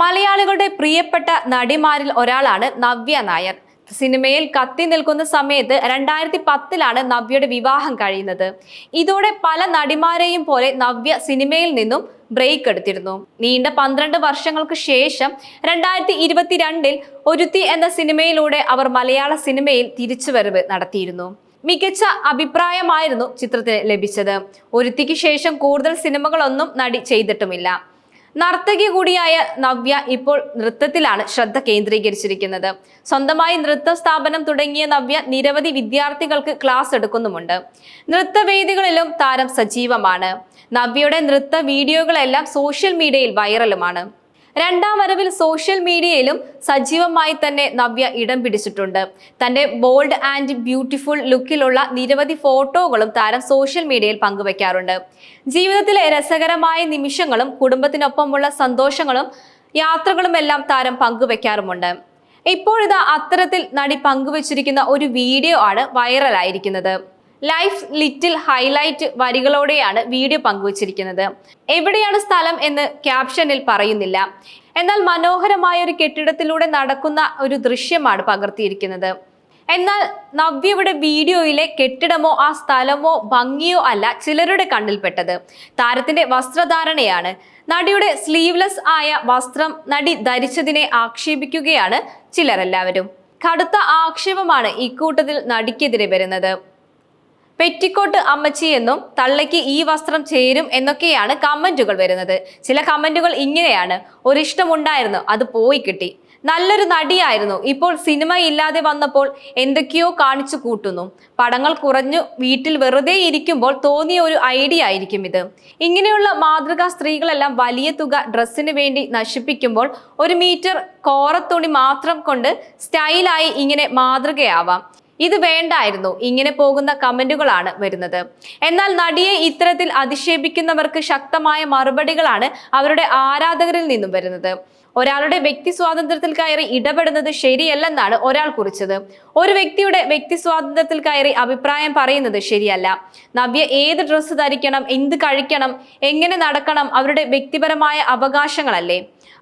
മലയാളികളുടെ പ്രിയപ്പെട്ട നടിമാരിൽ ഒരാളാണ് നവ്യ നായർ. സിനിമയിൽ കത്തി നിൽക്കുന്ന സമയത്ത് രണ്ടായിരത്തി പത്തിലാണ് നവ്യയുടെ വിവാഹം കഴിയുന്നത്. ഇതോടെ പല നടിമാരെയും പോലെ നവ്യ സിനിമയിൽ നിന്നും ബ്രേക്ക് എടുത്തിരുന്നു. നീണ്ട പന്ത്രണ്ട് വർഷങ്ങൾക്ക് ശേഷം രണ്ടായിരത്തി ഇരുപത്തിരണ്ടിൽ ഒരുത്തി എന്ന സിനിമയിലൂടെ അവർ മലയാള സിനിമയിൽ തിരിച്ചുവരവ് നടത്തിയിരുന്നു. മികച്ച അഭിപ്രായമായിരുന്നു ചിത്രത്തിന് ലഭിച്ചത്. ഒരുത്തിക്ക് ശേഷം കൂടുതൽ സിനിമകളൊന്നും നടി ചെയ്തിട്ടുമില്ല. നർത്തകി കൂടിയായ നവ്യ ഇപ്പോൾ നൃത്തത്തിലാണ് ശ്രദ്ധ കേന്ദ്രീകരിച്ചിരിക്കുന്നത്. സ്വന്തമായി നൃത്ത സ്ഥാപനം തുടങ്ങിയ നവ്യ നിരവധി വിദ്യാർത്ഥികൾക്ക് ക്ലാസ് എടുക്കുന്നുമുണ്ട്. നൃത്തവേദികളിലും താരം സജീവമാണ്. നവ്യയുടെ നൃത്ത വീഡിയോകളെല്ലാം സോഷ്യൽ മീഡിയയിൽ വൈറലുമാണ്. രണ്ടാം വരവിൽ സോഷ്യൽ മീഡിയയിലും സജീവമായി തന്നെ നവ്യ ഇടം പിടിച്ചിട്ടുണ്ട്. തന്റെ ബോൾഡ് ആൻഡ് ബ്യൂട്ടിഫുൾ ലുക്കിലുള്ള നിരവധി ഫോട്ടോകളും താരം സോഷ്യൽ മീഡിയയിൽ പങ്കുവെക്കാറുണ്ട്. ജീവിതത്തിലെ രസകരമായ നിമിഷങ്ങളും കുടുംബത്തിനൊപ്പമുള്ള സന്തോഷങ്ങളും യാത്രകളുമെല്ലാം താരം പങ്കുവെക്കാറുമുണ്ട്. ഇപ്പോഴിതാ അത്തരത്തിൽ നടി പങ്കുവച്ചിരിക്കുന്ന ഒരു വീഡിയോ ആണ് വൈറലായിരിക്കുന്നത് ലൈഫ് ലിറ്റിൽ ഹൈലൈറ്റ് വരികളോടെയാണ് വീഡിയോ പങ്കുവച്ചിരിക്കുന്നത്. എവിടെയാണ് സ്ഥലം എന്ന് ക്യാപ്ഷനിൽ പറയുന്നില്ല. എന്നാൽ മനോഹരമായ ഒരു കെട്ടിടത്തിലൂടെ നടക്കുന്ന ഒരു ദൃശ്യമാണ് പകർത്തിയിരിക്കുന്നത്. എന്നാൽ നവ്യയുടെ വീഡിയോയിലെ കെട്ടിടമോ ആ സ്ഥലമോ ഭംഗിയോ അല്ല ചിലരുടെ കണ്ണിൽപ്പെട്ടത്. താരത്തിന്റെ വസ്ത്രധാരണയാണ്. നടിയുടെ സ്ലീവ്ലെസ് ആയ വസ്ത്രം നടി ധരിച്ചതിനെ ആക്ഷേപിക്കുകയാണ് ചിലരെല്ലാവരും. കടുത്ത ആക്ഷേപമാണ് ഇക്കൂട്ടത്തിൽ നടിക്കെതിരെ വരുന്നത്. പെറ്റിക്കോട്ട് അമ്മച്ചി എന്നും തള്ളയ്ക്ക് ഈ വസ്ത്രം ചേരും എന്നൊക്കെയാണ് കമന്റുകൾ വരുന്നത്. ചില കമന്റുകൾ ഇങ്ങനെയാണ്. ഒരിഷ്ടമുണ്ടായിരുന്നു അത് പോയി കിട്ടി. നല്ലൊരു നടിയായിരുന്നു. ഇപ്പോൾ സിനിമ ഇല്ലാതെ വന്നപ്പോൾ എന്തൊക്കെയോ കാണിച്ചു കൂട്ടുന്നു. പടങ്ങൾ കുറഞ്ഞു വീട്ടിൽ വെറുതെ ഇരിക്കുമ്പോൾ തോന്നിയ ഒരു ഐഡിയ ആയിരിക്കും ഇത്. ഇങ്ങനെയുള്ള മാതൃകാ സ്ത്രീകളെല്ലാം വലിയ തുക ഡ്രസ്സിന് വേണ്ടി നശിപ്പിക്കുമ്പോൾ ഒരു മീറ്റർ കോറത്തുണി മാത്രം കൊണ്ട് സ്റ്റൈലായി ഇങ്ങനെ മാതൃകയാവാം. ഇത് വേണ്ടായിരുന്നു. ഇങ്ങനെ പോകുന്ന കമന്റുകളാണ് വരുന്നത്. എന്നാൽ നടിയെ ഇത്തരത്തിൽ അധിക്ഷേപിക്കുന്നവർക്ക് ശക്തമായ മറുപടികളാണ് അവരുടെ ആരാധകരിൽ നിന്നും വരുന്നത്. ഒരാളുടെ വ്യക്തി സ്വാതന്ത്ര്യത്തിൽ കയറി ഇടപെടുന്നത് ശരിയല്ലെന്നാണ് ഒരാൾ കുറിച്ചത്. ഒരു വ്യക്തിയുടെ വ്യക്തി സ്വാതന്ത്ര്യത്തിൽ കയറി അഭിപ്രായം പറയുന്നത് ശരിയല്ല. നവ്യ ഏത് ഡ്രസ്സ് ധരിക്കണം എന്ത് കഴിക്കണം എങ്ങനെ നടക്കണം അവരുടെ വ്യക്തിപരമായ അവകാശങ്ങളല്ലേ.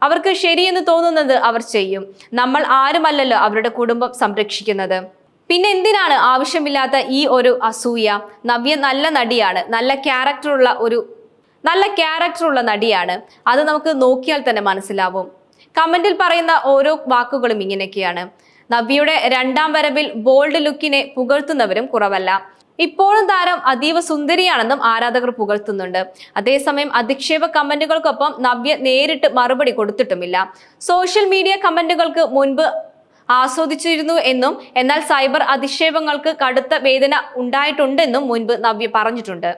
അവർക്ക് ശരിയെന്ന് തോന്നുന്നത് അവർ ചെയ്യും. നമ്മൾ ആരുമല്ലല്ലോ അവരുടെ കുടുംബം സംരക്ഷിക്കുന്നത്. പിന്നെ എന്തിനാണ് ആവശ്യമില്ലാത്ത ഈ ഒരു അസൂയ? നവ്യ നല്ല നടിയാണ്. നല്ല ക്യാരക്ടറുള്ള ഒരു നല്ല ക്യാരക്ടറുള്ള നടിയാണ്. അത് നമുക്ക് നോക്കിയാൽ തന്നെ മനസ്സിലാവും. കമന്റിൽ പറയുന്ന ഓരോ വാക്കുകളും ഇങ്ങനെയൊക്കെയാണ്. നവ്യയുടെ രണ്ടാം വരവിൽ ബോൾഡ് ലുക്കിനെ പുകഴ്ത്തുന്നവരും കുറവല്ല. ഇപ്പോഴും താരം അതീവ സുന്ദരിയാണെന്നും ആരാധകർ പുകഴ്ത്തുന്നുണ്ട്. അതേസമയം അധിക്ഷേപ കമന്റുകൾക്കൊപ്പം നവ്യ നേരിട്ട് മറുപടി കൊടുത്തിട്ടുമില്ല. സോഷ്യൽ മീഡിയ കമന്റുകൾക്ക് മുൻപ് ആസ്വദിച്ചിരുന്നു എന്നും എന്നാൽ സൈബർ അധിക്ഷേപങ്ങൾക്ക് കടുത്ത വേദന ഉണ്ടായിട്ടുണ്ടെന്നും മുൻപ് നവ്യ പറഞ്ഞിട്ടുണ്ട്.